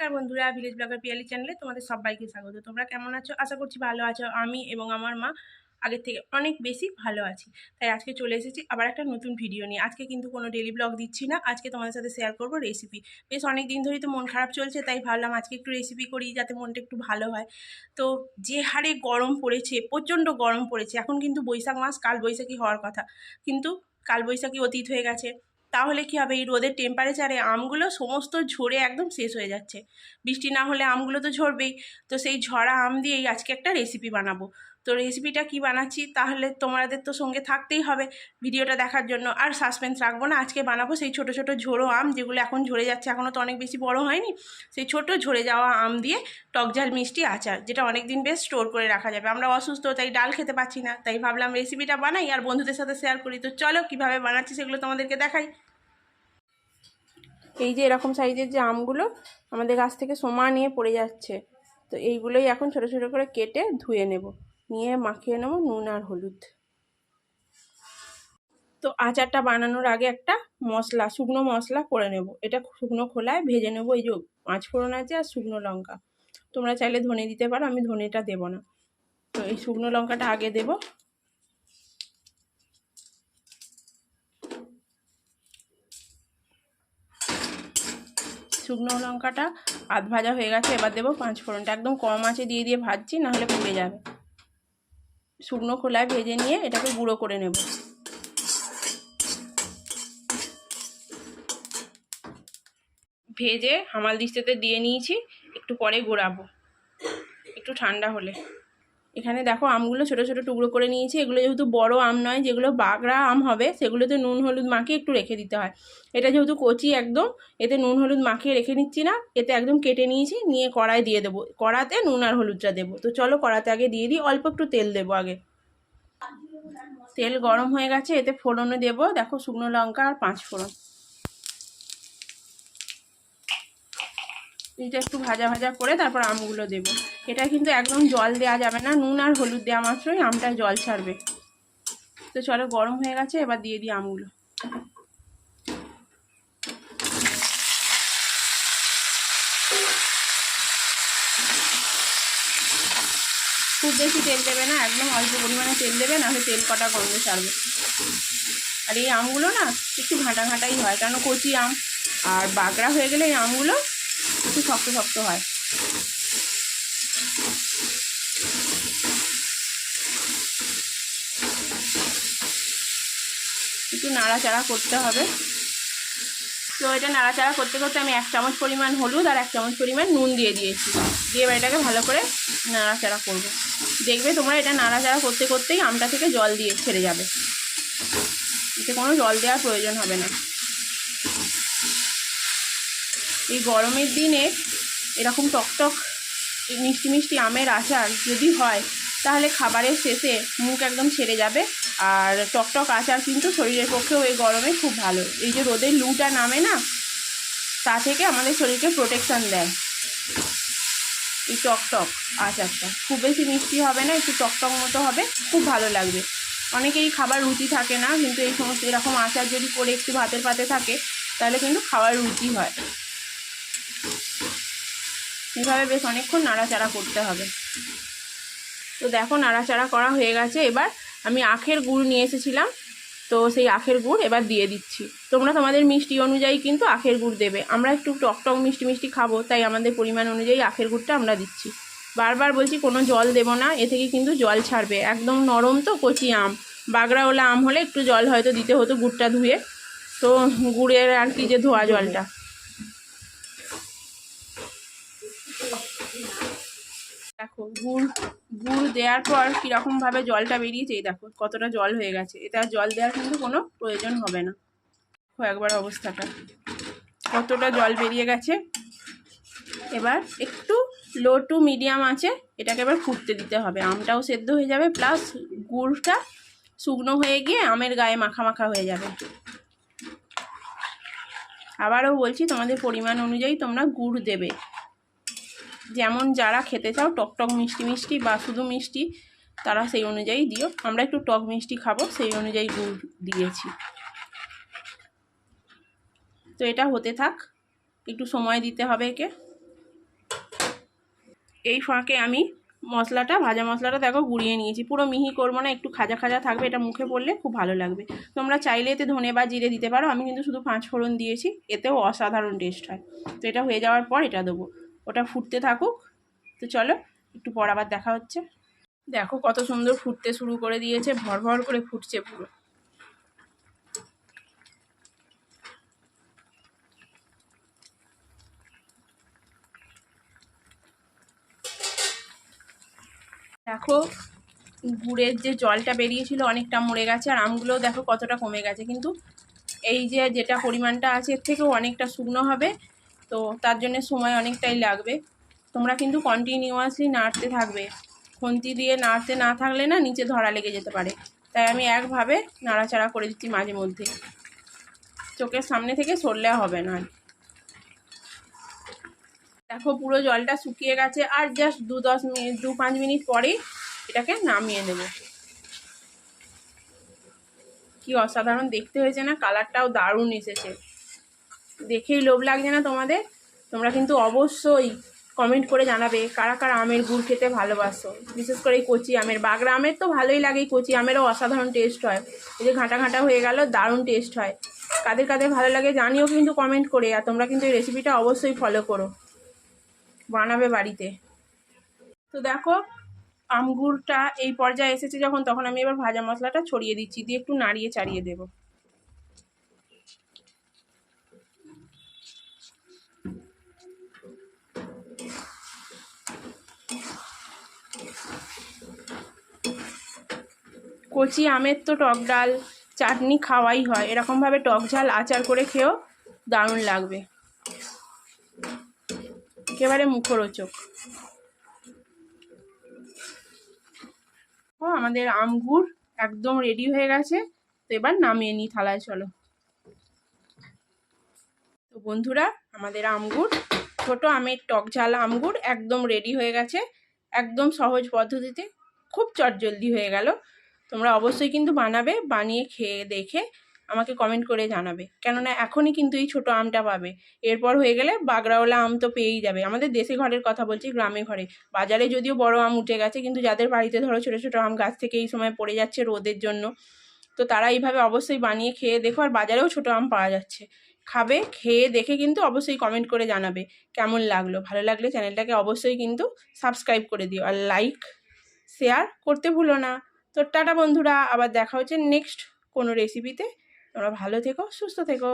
নমস্কার বন্ধুরা village blogger Piyali চ্যানেলে তোমাদের সবাইকে স্বাগত। তোমরা কেমন আছো? আশা করছি ভালো আছো। আমি এবং আমার মা আগের থেকে অনেক বেশি ভালো আছি। তাই আজকে চলে এসেছি আবার একটা নতুন ভিডিও নিয়ে। আজকে কিন্তু কোনো ডেলি ব্লগ দিচ্ছি না। আজকে তোমাদের সাথে শেয়ার করব রেসিপি বেশ অনেক দিন ধরেই তো মন খারাপ চলছে, তাই ভাবলাম আজকে একটু রেসিপি করি যাতে মনটা একটু ভালো হয়। তো যে হারে গরম পড়েছে, প্রচণ্ড গরম পড়েছে, এখন কিন্তু বৈশাখ মাস কাল বৈশাখী হওয়ার কথা। কিন্তু কাল বৈশাখী অতীত হয়ে গেছে। তাহলে কি হবে? এই রোদের টেম্পারেচারে আমগুলো সমস্ত ঝরে একদম শেষ হয়ে যাচ্ছে। বৃষ্টি না হলে আমগুলো তো ঝরবেই। তো সেই ঝরা আম দিয়েই আজকে একটা রেসিপি বানাবো। তো রেসিপিটা কি বানাচ্ছি তাহলে তোমাদের তো সঙ্গে থাকতেই হবে ভিডিওটা দেখার জন্য। আর সাসপেন্স রাখব না, আজকে বানাবো সেই ছোট ছোট ঝোড়ো আম যেগুলো এখন ঝরে যাচ্ছে এখনও তো অনেক বেশি বড় হয়নি। সেই ছোট ঝরে যাওয়া আম দিয়ে টকঝাল মিষ্টি আচার, যেটা অনেক দিন বেশ স্টোর করে রাখা যাবে। আমরা অসুস্থ, তাই ডাল খেতে পাচ্ছি না, তাই ভাবলাম রেসিপিটা বানাই আর বন্ধুদের সাথে শেয়ার করি। তো চলো কীভাবে বানাচ্ছি সেগুলো তোমাদেরকে দেখাই। এই যে এরকম সাইজের যে আমগুলো আমাদের গাছ থেকে সমান নিয়ে পড়ে যাচ্ছে, তো এইগুলোই এখন ছোট ছোট করে কেটে ধুয়ে নেব। নিয়ে মাখিয়ে নেব নুন আর হলুদ। তো আচারটা বানানোর আগে একটা মশলা, শুকনো মশলা করে নেব। এটা শুকনো খোলায় ভেজে নেব, এই যে পাঁচ ফোড়ন আছে আর শুকনো লঙ্কা। তোমরা চাইলে ধনে দিতে পারো, আমি ধনেটা দেবো না। তো এই শুকনো লঙ্কাটা আগে দেবো। শুকনো লঙ্কাটা আধ ভাজা হয়ে গেছে, এবার দেবো পাঁচ ফোড়নটা। একদম কম আছে দিয়ে দিয়ে ভাজছি, নাহলে পুড়ে যাবে। শুকনো খোলায় ভেজে নিয়ে এটাকে গুঁড়ো করে নেব। ভেজে হামাল দিস্তেতে দিয়ে নিয়েছি, একটু পরে গোড়াবো, একটু ঠান্ডা হলে। এখানে দেখো আমগুলো ছোট ছোট টুকরো করে নিয়েছি। এগুলো যেহেতু বড় আম নয়, যেগুলো বাগড়া আম হবে, সেগুলোতে নুন হলুদ মাখিয়ে একটু রেখে দিতে হয়। এটা যেহেতু কচি একদম, এতে নুন হলুদ মাখিয়ে রেখে নিচ্ছি না, এতে একদম কেটে নিয়েছি, নিয়ে কড়াই দিয়ে দেবো। কড়াতে নুন আর হলুদটা দেবো। তো চলো কড়াতে আগে দিয়ে দিই, অল্প একটু তেল দেবো আগে। তেল গরম হয়ে গেছে, এতে ফোড়নে দেবো। দেখো শুকনো লঙ্কা আর পাঁচ ফোড়ন। এটা একটু ভাজা ভাজা করে তারপর আমগুলো দেব। এটা কিন্তু একদম জল দেওয়া যাবে না, নুন আর হলুদ দেওয়া মাত্রই আমটা জল ছাড়বে। তো চলো গরম হয়ে গেছে, এবার দিয়ে দিই আমগুলো। খুব বেশি তেল দেবে না, একদম অল্প পরিমাণে তেল দেবে, নাহলে তেল কটা গন্ধ ছাড়বে। আর এই আমগুলো না একটু ঘাঁটা ঘাঁটাই হয়, কেন কচি আম। আর বাগড়া হয়ে গেলে এই আমগুলো একটু শক্ত শক্ত হয়। একটু নাড়াচাড়া করতে হবে। তো এটা নাড়াচাড়া করতে করতে আমি এক চামচ পরিমাণ হলুদ আর এক চামচ পরিমাণ নুন দিয়ে দিয়েছি। দিয়ে এবার এটাকে ভালো করে নাড়াচাড়া করব। দেখবে তোমরা এটা নাড়াচাড়া করতে করতেই আমটা থেকে জল দিয়ে ছেড়ে যাবে। এতে কোনো জল দেওয়ার প্রয়োজন হবে না। এই গরমের দিনে এরকম টকটক মিষ্টি মিষ্টি আমের আচার যদি হয়, তাহলে খাবারের শেষে মুখ একদম ছেড়ে যাবে। আর টকটক আচার কিন্তু শরীরের পক্ষেও এই গরমে খুব ভালো। এই যে রোদের লুটা নামে না, তা থেকে আমাদের শরীরকে প্রোটেকশান দেয়। এই টকটক আচারটা খুব বেশি মিষ্টি হবে না, একটু টকটক মতো হবে, খুব ভালো লাগবে। অনেকেই খাবার রুচি থাকে না, কিন্তু এই সমস্ত এরকম আচার যদি করে একটু ভাতের পাতে থাকে, তাহলে কিন্তু খাওয়ার রুচি হয়। এভাবে বেশ অনেকক্ষণ নাড়াচাড়া করতে হবে। তো দেখো নাড়াচাড়া করা হয়ে গেছে। এবার আমি আখের গুড় নিয়ে এসেছিলাম। তো সেই আখের গুড় এবার দিয়ে দিচ্ছি। তোমরা তোমাদের মিষ্টি অনুযায়ী কিন্তু আখের গুড় দেবে। আমরা একটু টকটক মিষ্টি মিষ্টি খাব, তাই আমাদের পরিমাণ অনুযায়ী আখের গুড়টা আমরা দিচ্ছি। বারবার বলছি কোনো জল দেবো না, এ থেকে কিন্তু জল ছাড়বে। একদম নরম তো কচি আম। বাগড়াওয়ালা আম হলে একটু জল হয়তো দিতে হতো গুড়টা ধুয়ে। তো গুড়ের আর কি যে ধোয়া জলটা। দেখো, গুড় গুড় দেওয়ার পর কীরকমভাবে জলটা বেরিয়েছে, এই দেখো, কতটা জল হয়ে গেছে। এটা জল দেওয়ার কিন্তু কোনো প্রয়োজন হবে না। একবার অবস্থাটা। কতটা জল বেরিয়ে গেছে। এবার একটু লো টু মিডিয়াম আছে, এটাকে এবার ফুটতে দিতে হবে। আমটাও সেদ্ধ হয়ে যাবে প্লাস গুড়টা শুকনো হয়ে গিয়ে আমের গায়ে মাখা মাখা হয়ে যাবে। আবারও বলছি, তোমাদের পরিমাণ অনুযায়ী তোমরা গুড় দেবে। যেমন যারা খেতে চাও টকটক মিষ্টি মিষ্টি বা শুধু মিষ্টি, তারা সেই অনুযায়ী দিও। আমরা একটু টক মিষ্টি খাব, সেই অনুযায়ী গুড় দিয়েছি। তো এটা হতে থাক। একটু সময় দিতে হবে একে। এই ফাঁকে আমি মশলাটা, ভাজা মশলাটা দেখো গুঁড়িয়ে নিয়েছি। পুরো মিহি করব না, একটু খাজা খাজা থাকবে, এটা মুখে পড়লে খুব ভালো লাগবে। তোমরা চাইলে এতে ধনে বা জিরে দিতে পারো, আমি কিন্তু শুধু পাঁচ ফোড়ন দিয়েছি, এতেও অসাধারণ টেস্ট হয়। তো এটা হয়ে যাওয়ার পর এটা দেবো। ওটা ফুটতে থাকুক। তো চলো, একটু পর আবার দেখা হচ্ছে। দেখো কত সুন্দর ফুটতে শুরু করে দিয়েছে, ভর ভর করে ফুটছে পুরো। দেখো, গুড়ের যে জলটা বেরিয়েছিল অনেকটা মরে গেছে, আর আমগুলোও দেখো কতটা কমে গেছে। কিন্তু এই যে যেটা পরিমাণটা আছে, এর থেকেও অনেকটা শুকনো হবে। তো তার জন্য সময় অনেকটাই লাগবে। তোমরা কিন্তু কন্টিনিউয়াসলি নাড়তে থাকবে। খুন্তি দিয়ে নাড়তে না থাকলে না নিচে ধরা লেগে যেতে পারে। তাই আমি একভাবে নাড়াচাড়া করে দিচ্ছি মাঝে মধ্যে। চোখের সামনে থেকে সরলে হবে না। দেখো পুরো জলটা শুকিয়ে গেছে আর জাস্ট দু দশ মিনিট দু পাঁচ মিনিট পরেই এটাকে নামিয়ে নেব। কি অসাধারণ দেখতে হয়েছে না? কালারটাও দারুণ এসেছে। দেখেই লোভ লাগছে না তোমাদের? তোমরা কিন্তু অবশ্যই কমেন্ট করে জানাবে কারা কারা আমের গুড় খেতে ভালোবাসো। বিশেষ করে এই কচি আমের। বাগড়া আমের তো ভালোই লাগে, এই কচি আমেরও অসাধারণ টেস্ট হয়। এই যে ঘাঁটা ঘাঁটা হয়ে গেল, দারুণ টেস্ট হয়। কাদের কাদের ভালো লাগে জানিও কিন্তু কমেন্ট করে, আর তোমরা কিন্তু এই রেসিপিটা অবশ্যই ফলো করো। বানাবে বাড়িতে। তো দেখো আমগুড়টা এই পর্যায়ে এসেছে যখন, তখন আমি এবার ভাজা মশলাটা ছড়িয়ে দিচ্ছি, দিয়ে একটু নাড়িয়ে চাড়িয়ে দেবো। কচি আমের তো টক ডাল, চাটনি খাওয়াই হয়। এরকমভাবে টক ঝাল আচার করে খেয়েও দারুণ লাগবে। একেবারে মুখরোচক। ও, আমাদের আমগুর একদম রেডি হয়ে গেছে। তো এবার নামিয়ে নিই থালায়, চলো। তো বন্ধুরা, আমাদের আমগুর ছোট আমের টক ঝাল আমগুর একদম রেডি হয়ে গেছে। একদম সহজ পদ্ধতিতে, খুব চটজলদি হয়ে গেল। তোমরা অবশ্যই কিন্তু বানাবে, বানিয়ে খেয়ে দেখে আমাকে কমেন্ট করে জানাবে। কেননা এখনই কিন্তু এই ছোটো আমটা পাবে। এরপর হয়ে গেলে বাগড়াওয়ালা আম তো পেয়েই যাবে। আমাদের দেশে ঘরের কথা বলছি, গ্রামে ঘরে। বাজারে যদিও বড় আম উঠে গেছে, কিন্তু যাদের বাড়িতে ধরো ছোটো ছোটো আম গাছ থেকে এই সময় পড়ে যাচ্ছে রোদের জন্য, তো তারা এইভাবে অবশ্যই বানিয়ে খেয়ে দেখো, আর বাজারেও ছোটো আম পাওয়া যাচ্ছে। খাবে, খেয়ে দেখে কিন্তু অবশ্যই কমেন্ট করে জানাবে কেমন লাগল। ভালো লাগলে চ্যানেলটাকে অবশ্যই কিন্তু সাবস্ক্রাইব করে দিও। আর লাইক শেয়ার করতে ভুলো না। তো টাটা বন্ধুরা আবার দেখা হচ্ছে নেক্সট কোনো রেসিপিতে তোমরা ভালো থেকো সুস্থ থেকো।